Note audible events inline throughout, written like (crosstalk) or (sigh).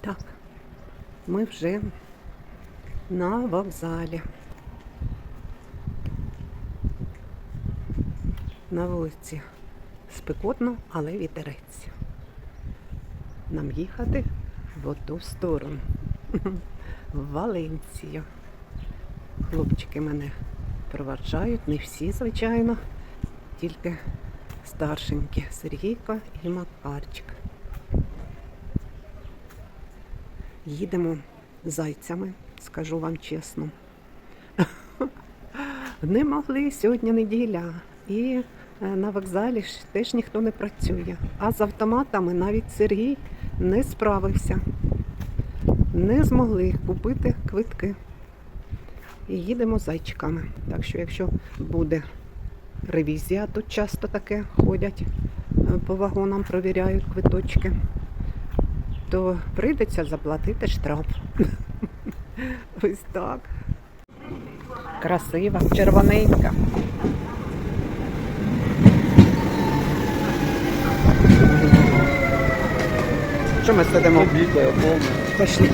Так, ми вже на вокзалі. На вулиці спекотно, але вітерець. Нам їхати в оту сторону. В Валенцію. Хлопчики мене проваджають, не всі, звичайно, тільки старшенькі Сергійко і Макарчик. Їдемо зайцями, скажу вам чесно. (laughs) Не могли сьогодні неділя. І е, на вокзалі ж теж ніхто не працює. А з автоматами навіть Сергій не справився. Не змогли купити квитки. І їдемо зайчиками. Так що, якщо буде ревізія, тут часто таке ходять е, по вагонам, провіряють квиточки, то прийдеться заплатити штраф. (laughs) Ось так. Красива, червоненька. Що ми сидимо? Пошли.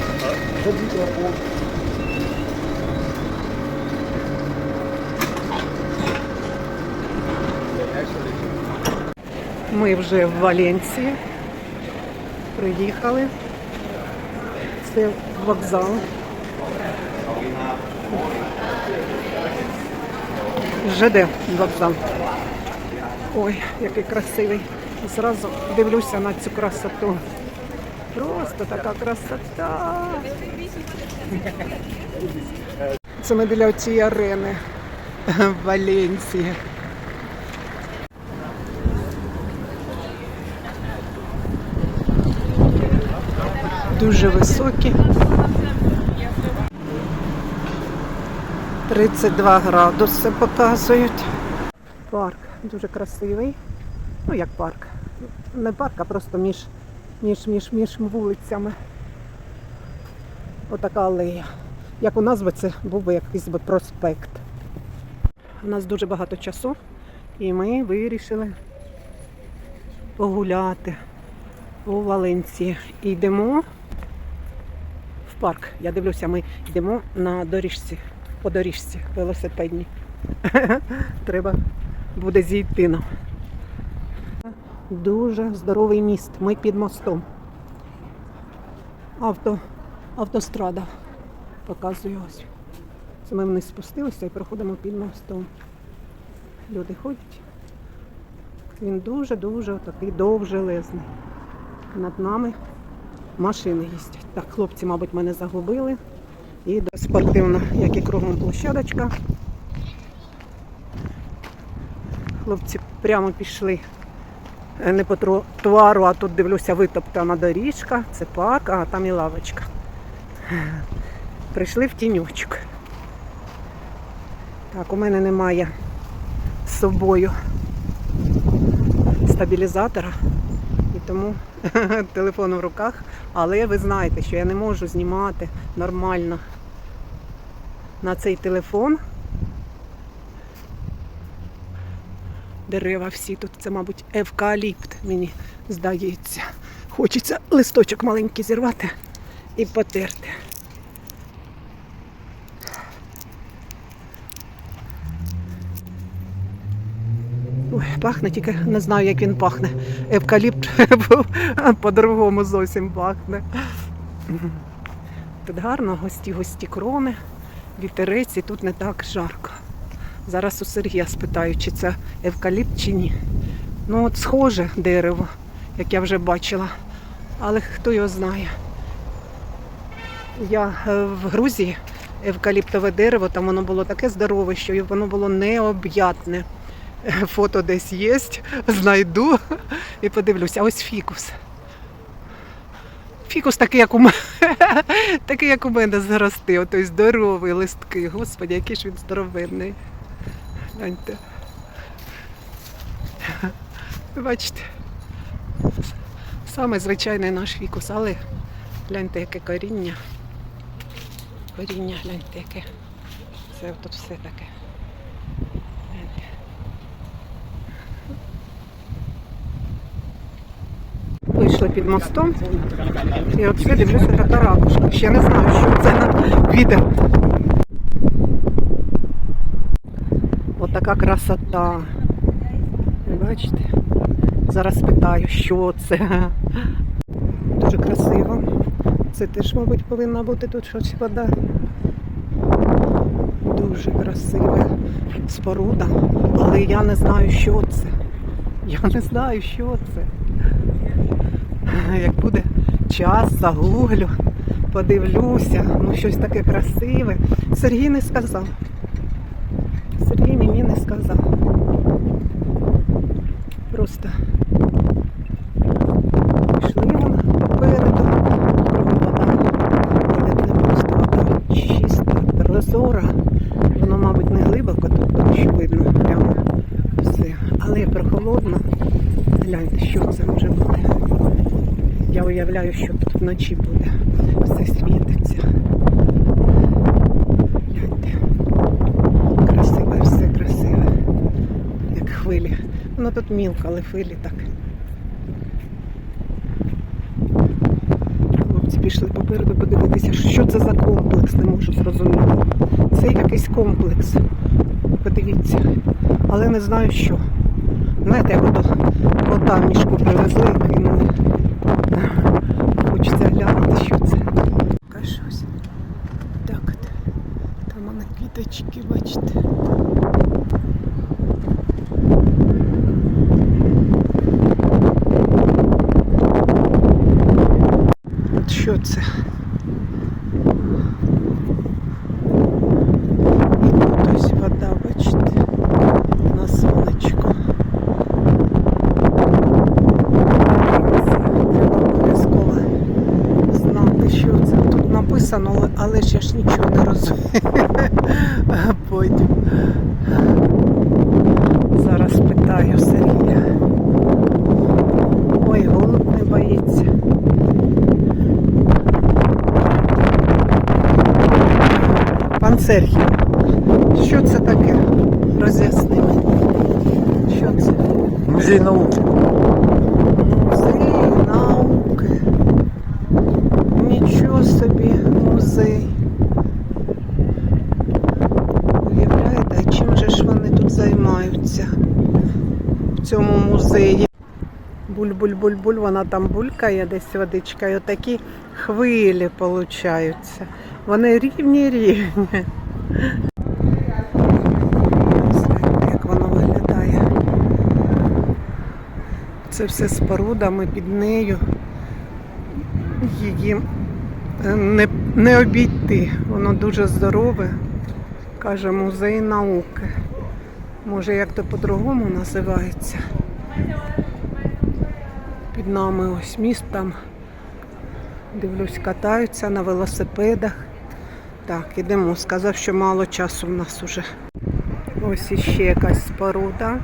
Ми вже в Валенції. Приїхали. Це вокзал. ЖД вокзал. Ой, який красивий. Зразу дивлюся на цю красоту. Просто така красота. Це ми біля цієї арени (laughs) в Валенції. Дуже високі. 32 градуси показують. Парк дуже красивий. Ну як парк. Не парк, а просто між, між, між, між вулицями. Отака алея. Як у нас би це був би якийсь би проспект. У нас дуже багато часу, і ми вирішили погуляти у Валенції. Йдемо парк. Я дивлюся, ми йдемо на доріжці, по доріжці велосипедній. (laughs) Треба буде зійти нам. Дуже здоровий міст. Ми під мостом. Авто, автострада показую ось. Це ми вниз спустилися і проходимо під мостом. Люди ходять. Він дуже-дуже такий довжелезний. Над нами машини їздять. Так, хлопці, мабуть, мене загубили. І спортивна, як і кругом площадочка. Хлопці прямо пішли е, не по тротуару, а тут дивлюся, витоптана доріжка, це парк, а там і лавочка. Прийшли в тіньочок. Так, у мене немає з собою стабілізатора. І тому (laughs) телефон в руках. Але ви знаєте, що я не можу знімати нормально на цей телефон. Дерева всі тут, це, мабуть, евкаліпт, мені здається. Хочеться листочок маленький зірвати і потерти. Ой, пахне, тільки не знаю, як він пахне. Евкаліпт (laughs) по-другому зовсім пахне. Тут гарно, гості, гості крони, вітерець і тут не так жарко. Зараз у Сергія спитаю, чи це евкаліпт чи ні. Ну от схоже дерево, як я вже бачила, але хто його знає. Я е, в Грузії евкаліптове дерево, там воно було таке здорове, що воно було необ'ятне. (laughs) Фото десь є, знайду і подивлюся. Ось фікус. Фікус такий, як у мене, (laughs) такий, як у мене зрости, отой здоровий листки. Господи, який ж він здоровенний. Гляньте. Бачите, саме звичайний наш фікус, але гляньте, яке коріння. Коріння, гляньте, яке. Це тут все таке. Гляньте. Вийшла під мостом. І оце дивлюся така ракушка. Ще не знаю, що це на відео. Отака красота. Бачите? Зараз питаю, що це. Дуже красиво. Це теж, мабуть, повинна бути тут щось вода. Дуже красива споруда, але я не знаю, що це. Я не знаю, що це. (laughs) Як буде час, загуглю, подивлюся, ну щось таке красиве. Сергій не сказав. Сергій мені не сказав. Просто пішли вон попереду, кругом вода. Але не просто вода чиста, прозора. Воно, мабуть, не глибоко тут, тому що видно прямо все. Але прохолодно. Гляньте, що це може бути. Я уявляю, що тут вночі буде. Все світиться. Гляньте. Красиве, все красиве. Як хвилі. Воно тут мілко, але хвилі так. Хлопці пішли попереду подивитися, що це за комплекс, не можу зрозуміти. Це якийсь комплекс. Подивіться. Але не знаю що. Знаєте, як ото кота мішку привезли і кинули. Хочеться глянути, що це. Таке щось. Так от. Там вони квіточки, бачите. От що це? Пан Сергій, що це таке? Роз'ясни мені. Що це? Музей науки. Музей науки. Нічого собі музей. Уявляєте, а чим же ж вони тут займаються в цьому музеї? Буль-буль-буль-буль, вона там булькає десь водичка, і отакі хвилі получаються. Вони рівні-рівні. Знаєте, як воно виглядає. Це все спорудами під нею. Її е, не, не обійти. Воно дуже здорове. Каже музей науки. Може, як то по-другому називається. Під нами ось міст там. Дивлюсь, катаються на велосипедах. Так, ідемо. Сказав, що мало часу в нас уже. Ось іще якась споруда.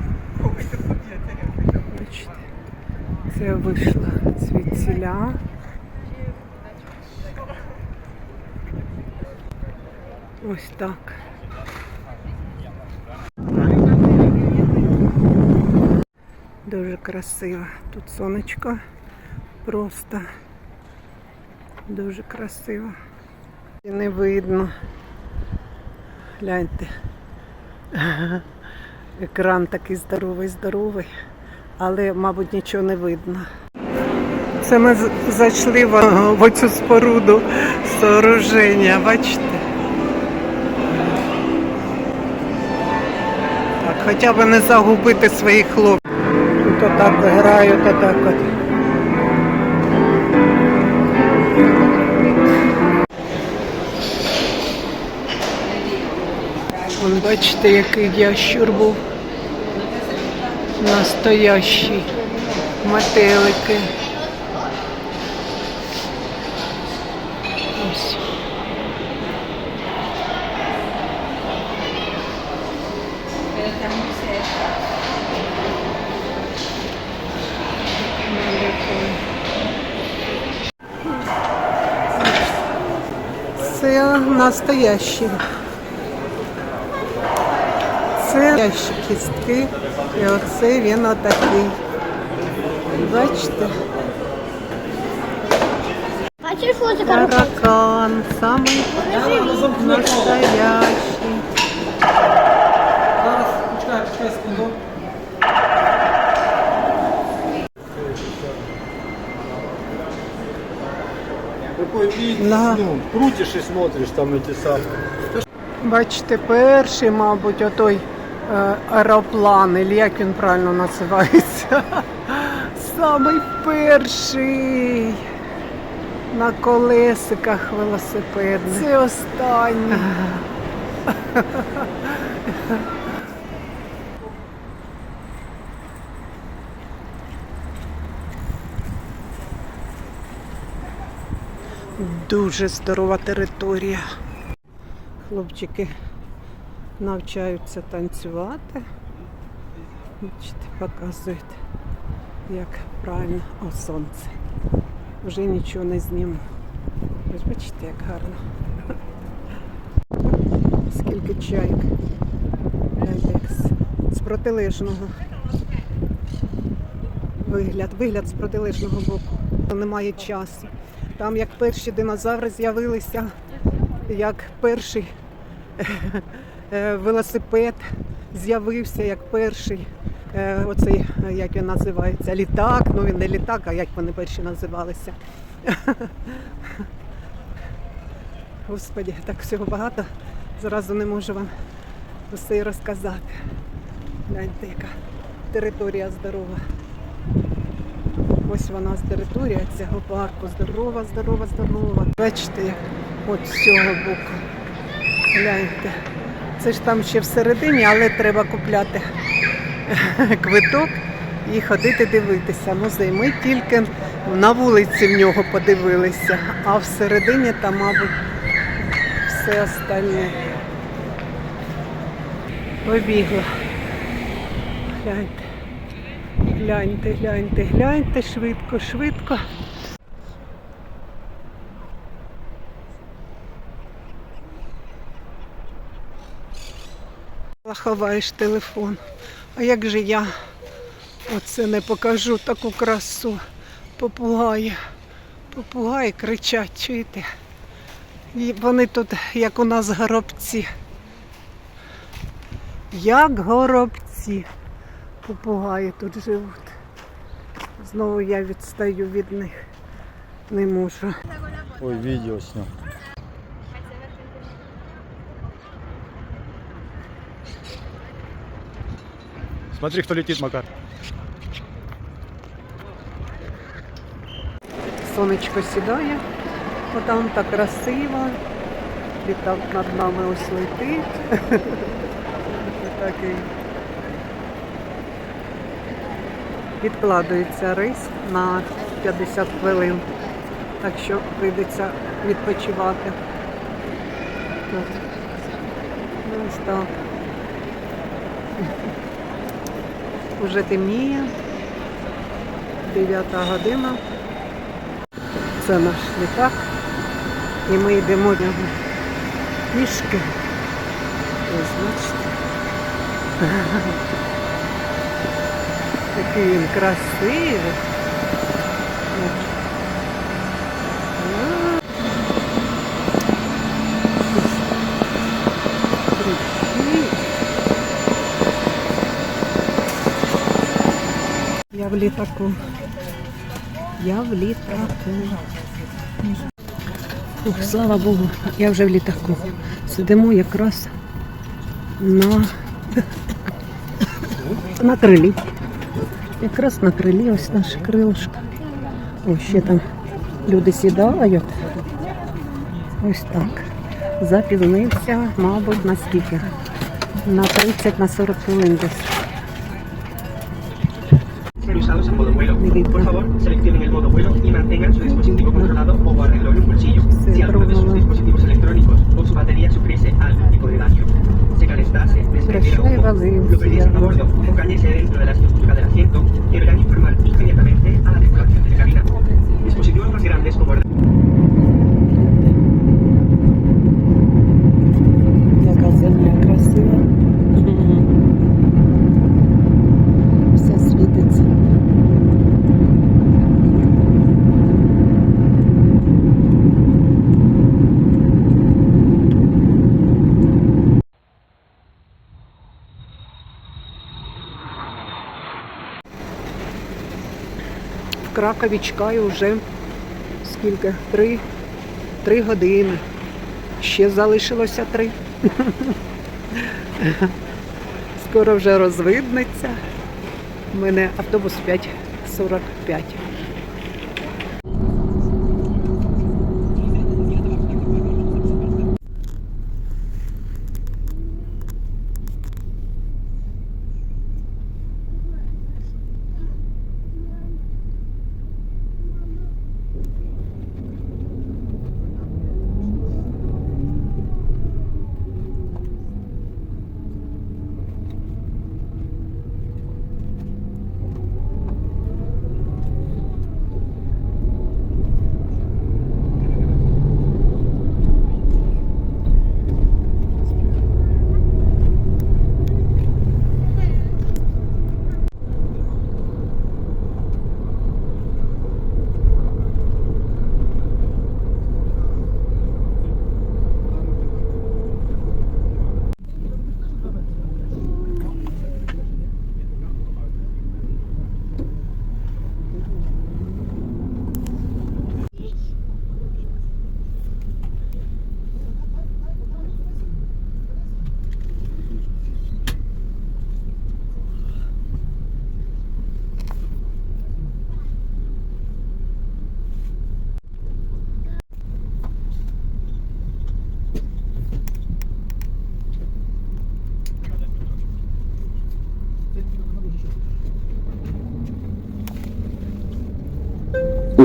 Бачите, це вийшла звідсіля. Ось так. Дуже красиво. Тут сонечко просто дуже красиво. І не видно. Гляньте. Екран такий здоровий, здоровий, але, мабуть, нічого не видно. Це ми зайшли в, в оцю споруду сооруження, бачите? Так, хоча б не загубити своїх хлопців. Тут отак грають, отак от. Бачите, який ящур був. Настоящий. Метелики. Ось. Це настоящий. Це кістки. І оце він отакий. Бачите? Бачиш, що це? Таракан, самий настоящий. Зараз, почекай, почекай секунду. Да. ну, крутишь и смотришь там эти самые. Бачите, перший, мабуть, отой аероплан, і як він правильно називається. (laughs) Самий перший на колесиках велосипедних. Це останній. Дуже здорова територія. Хлопчики навчаються танцювати. Бачите, показують, як правильно о сонце. Вже нічого не зніму. Ось бачите, як гарно. Скільки чайок. З- протилежного. Вигляд, вигляд з протилежного боку. Немає часу. Там як перші динозаври з'явилися, як перший велосипед з'явився, як перший. е, Оцей, е, як він називається, літак. Ну він не літак, а як вони перші називалися. (laughs) Господі, так всього багато. Зразу не можу вам усе й розказати. Гляньте, яка територія здорова. Ось вона територія цього парку. Здорова, здорова, здорова. Бачите, як от з цього боку. Гляньте. Це ж там ще всередині, але треба купляти квиток і ходити дивитися. Музей. Ми тільки на вулиці в нього подивилися, а всередині там, мабуть, все остальне. Побігла. Гляньте. Гляньте, гляньте, гляньте, швидко, швидко. Ховаєш телефон. А як же я оце не покажу таку красу? Попугаї. Попугаї кричать, чуєте? І вони тут, як у нас горобці. Як горобці. Попугаї тут живуть. Знову я відстаю від них. Не можу. Ой, видео снял. Смотри, кто летит, Макар. Сонечко сідає, отам так красиво. Літак над нами ось летить. (laughs) Такий. Відкладується рейс на 50 хвилин. Так що прийдеться відпочивати. Ну, Ось так. Уже темніє. 9 година. Це наш літак. І ми йдемо нього пішки. Ось бачите. Такий він красивий. А. Кричить. Я в літаку. Я в літаку. Ух, слава Богу, я вже в літаку. Сидимо якраз на, на крилі. Якраз на крилі ось наше крилишко. Ось ще там люди сідають. Ось так. Запізнився, мабуть, на скільки? На 30 на 40 хвилин десь. Кракові чекаю вже скільки? Три, три години. Ще залишилося три. (laughs) Скоро вже розвиднеться. У мене автобус 5.45.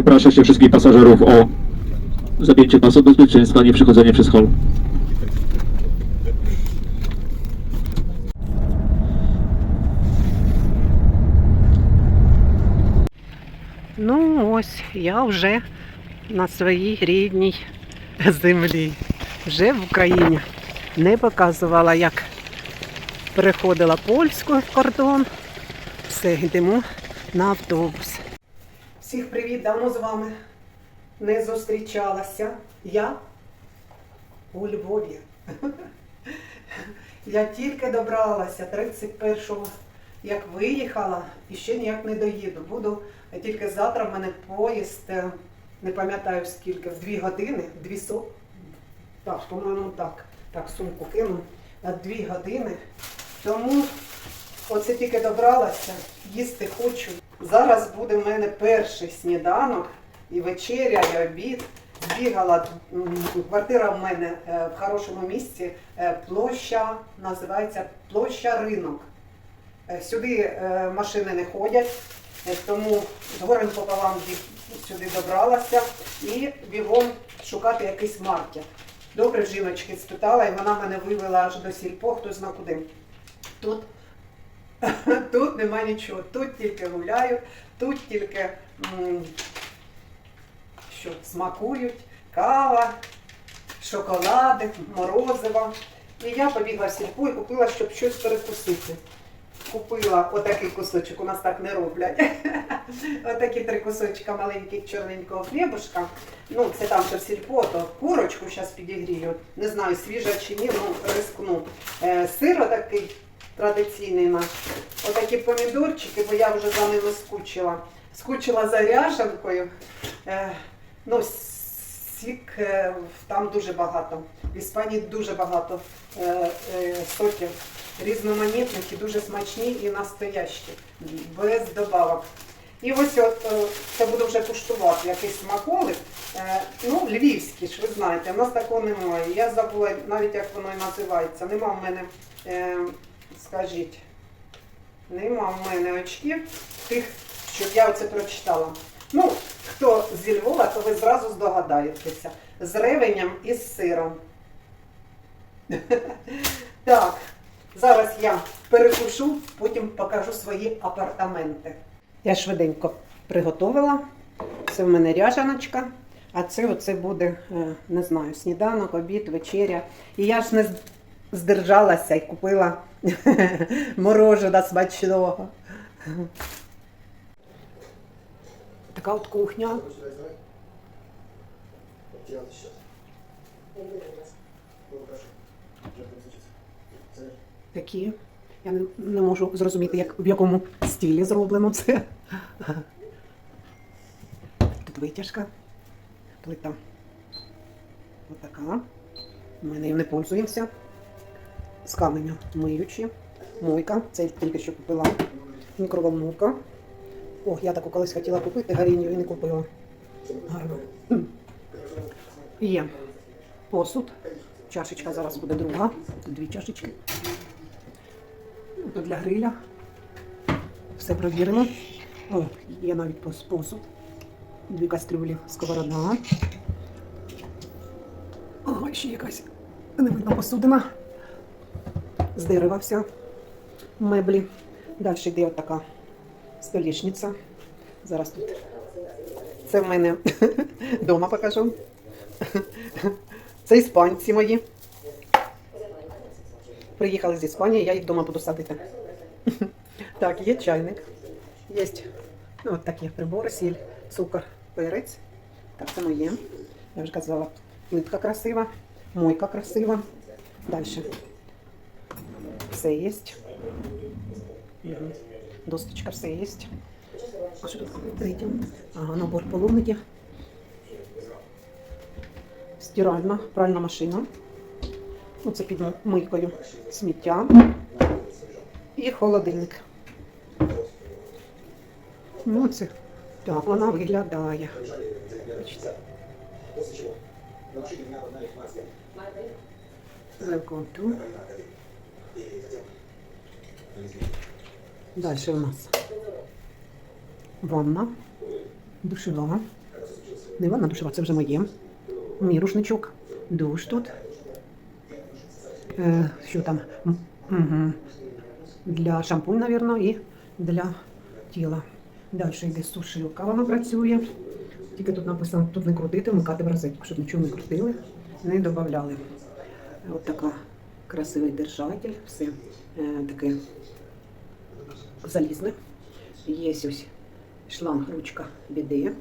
Uprasza się wszystkich pasażerów o zapięcie pasów bezpieczeństwa, nie przechodzenie przez hol. Ну ось я вже на своїй рідній землі, вже в Україні. Не показувала, як переходила польську кордон. Все, йдемо на автобус. Всіх привіт, давно з вами не зустрічалася. Я у Львові. (laughs) Я тільки добралася 31-го, як виїхала, і ще ніяк не доїду. Буду тільки завтра в мене поїзд, е, не пам'ятаю скільки, в 2 години, 2 со... Так, по-моєму, так. Так, сумку кину. На 2 години. Тому оце тільки добралася, їсти хочу. Зараз буде в мене перший сніданок, і вечеря, і обід. Збігала, м, квартира в мене е, в хорошому місці, е, площа, називається площа ринок. Е, Сюди машини не ходять, тому з горем пополам сюди добралася і бігом шукати якийсь маркет. Добре жіночки спитала, і вона мене вивела аж до сільпо, хто зна куди. Тут, (laughs) тут нема нічого, тут тільки гуляю, тут тільки що смакують, кава, шоколади, морозиво. І я побігла в сільпо і купила, щоб щось перекусити. Купила отакий кусочок, у нас так не роблять. (laughs) Отакі три кусочка маленьких чорненького хлібушка. Ну, це там ще в сільпо, то курочку зараз підігрію. Не знаю, свіжа чи ні, ну рискну. Е, сир такий традиційний наш. Отакі помідорчики, бо я вже за ними скучила. Скучила за ряжанкою. Е, ну, сік е, там дуже багато. В Іспанії дуже багато е, соків різноманітних і дуже смачні і настоящі, без добавок. І ось от це буду вже куштувати якийсь смаколик. Ну, львівський ж, ви знаєте, у нас такого немає. Я забула навіть, як воно і називається. Нема в мене, скажіть, нема в мене очків тих, щоб я оце прочитала. Ну, хто зі Львова, то ви зразу здогадаєтеся. З ревенем і з сиром. (laughs) Так, зараз я перекушу, потім покажу свої апартаменти. Я швиденько приготувала. Це в мене ряжаночка, а це оце буде, е, не знаю, сніданок, обід, вечеря. І я ж не здержалася і купила (laughs) морожена смачного. Така от кухня. Такі. Я не, можу зрозуміти, як, в якому стилі зроблено це. Тут витяжка. Плита. Отака. Ми нею не пользуємося. З каменю миючі. Мойка. Це тільки що купила. Мікроволновка. О, я таку колись хотіла купити гаріню і не купила. Гарно. Є посуд. Чашечка зараз буде друга. Тут дві чашечки. Ну, Тут для гриля. Все провірено. О, є навіть посуд. Дві кастрюлі, сковорода. О, ще якась не видно посудина. З дерева вся. Меблі. Далі йде отака столішниця. Зараз тут. Це в мене (laughs) вдома покажу. Це іспанці мої. Приїхали з Іспанії, я їх вдома буду садити. (laughs) Так, є чайник. Є ну, от такі прибори, сіль, цукор, перець. Так, це моє. Я вже казала, плитка красива, мойка красива. Далі. Все є. Досточка все є. Що тут третє? Ага, набор половників. Стиральна, пральна машина. Оце під мийкою сміття. І холодильник. Ну, це так вона виглядає. Бачите. Далі у нас ванна, душова. Не ванна душова, це вже моє. Мій рушничок, душ тут. Е, що там? Угу. Для шампунь, мабуть, і для тіла. Далі йде сушилка, вона працює. Тільки тут написано, тут не крутити, вмикати в розетку, щоб нічого не крутили, не додавали. От така красивий держатель, все е, таке залізне. Є ось шланг, ручка біди.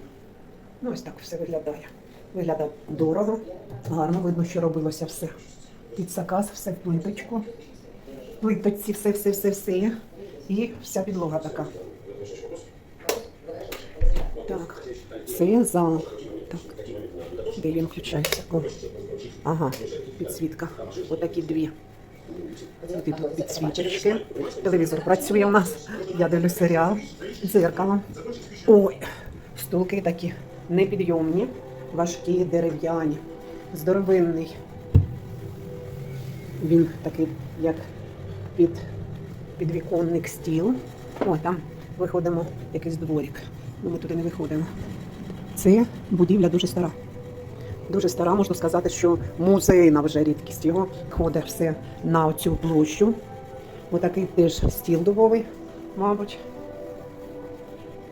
Ну, ось так все виглядає. Виглядає дорого, гарно видно, що робилося все. Під заказ, все в плиточку. Плиточці, все, все, все, все. І вся підлога така. Так, це зал. Так, де він включається? О. Ага, підсвітка. Отакі дві. Тут підсвіточки. Телевізор працює у нас. Я дивлюсь серіал. Дзеркало. Ой, стулки такі непідйомні, важкі, дерев'яні, здоровинний. Він такий, як під підвіконник стіл. О, там виходимо якийсь дворик. Ну, ми туди не виходимо. Це будівля дуже стара. Дуже стара, можна сказати, що музейна вже рідкість його ходить все на цю площу. Отакий теж стіл дубовий, мабуть.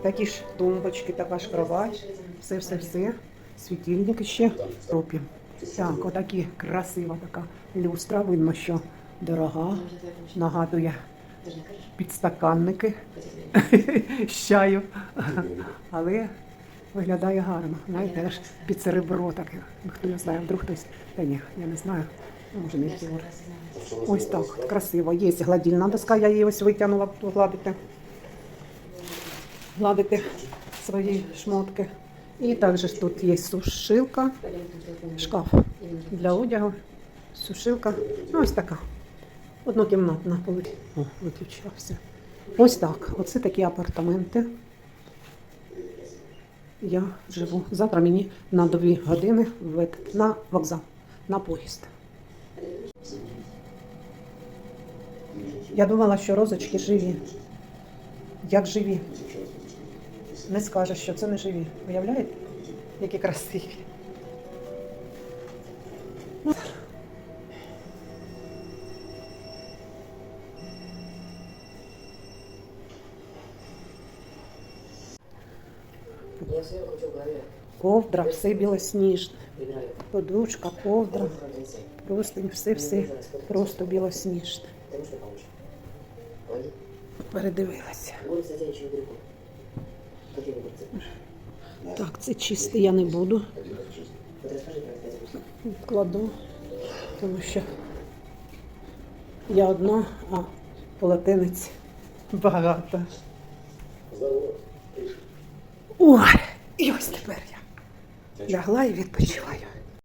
Такі ж тумбочки, така ж кровать, все-все-все. Світильник ще топі. Так, отакі красива така люстра. Видно, що дорога. Нагадує підстаканники з чаю. Але виглядає гарно. Знаєте, аж під серебро таке. Хто його знає, вдруг хтось. Та ні, я не знаю. Ну, Може, не Фіор. Ось так, красиво. Є гладільна доска, я її ось витягнула гладити. Гладити свої шмотки. І також тут є сушилка, шкаф для одягу, сушилка. Ну, ось така. Однокімнатна коли О, виключався. Ось так. Оце такі апартаменти. Я живу. Завтра мені на дві години на вокзал, на поїзд. Я думала, що розочки живі. Як живі. Не скажеш, що це не живі. Уявляєте? Які красиві. Ковдра, все білосніжне. Подушка, ковдра, простинь, все, все просто білосніжне. Передивилася. Так, це чисте я не буду. Кладу, тому що я одна, а полотенець багато. Ой, і ось тепер я. Лягла і відпочиваю.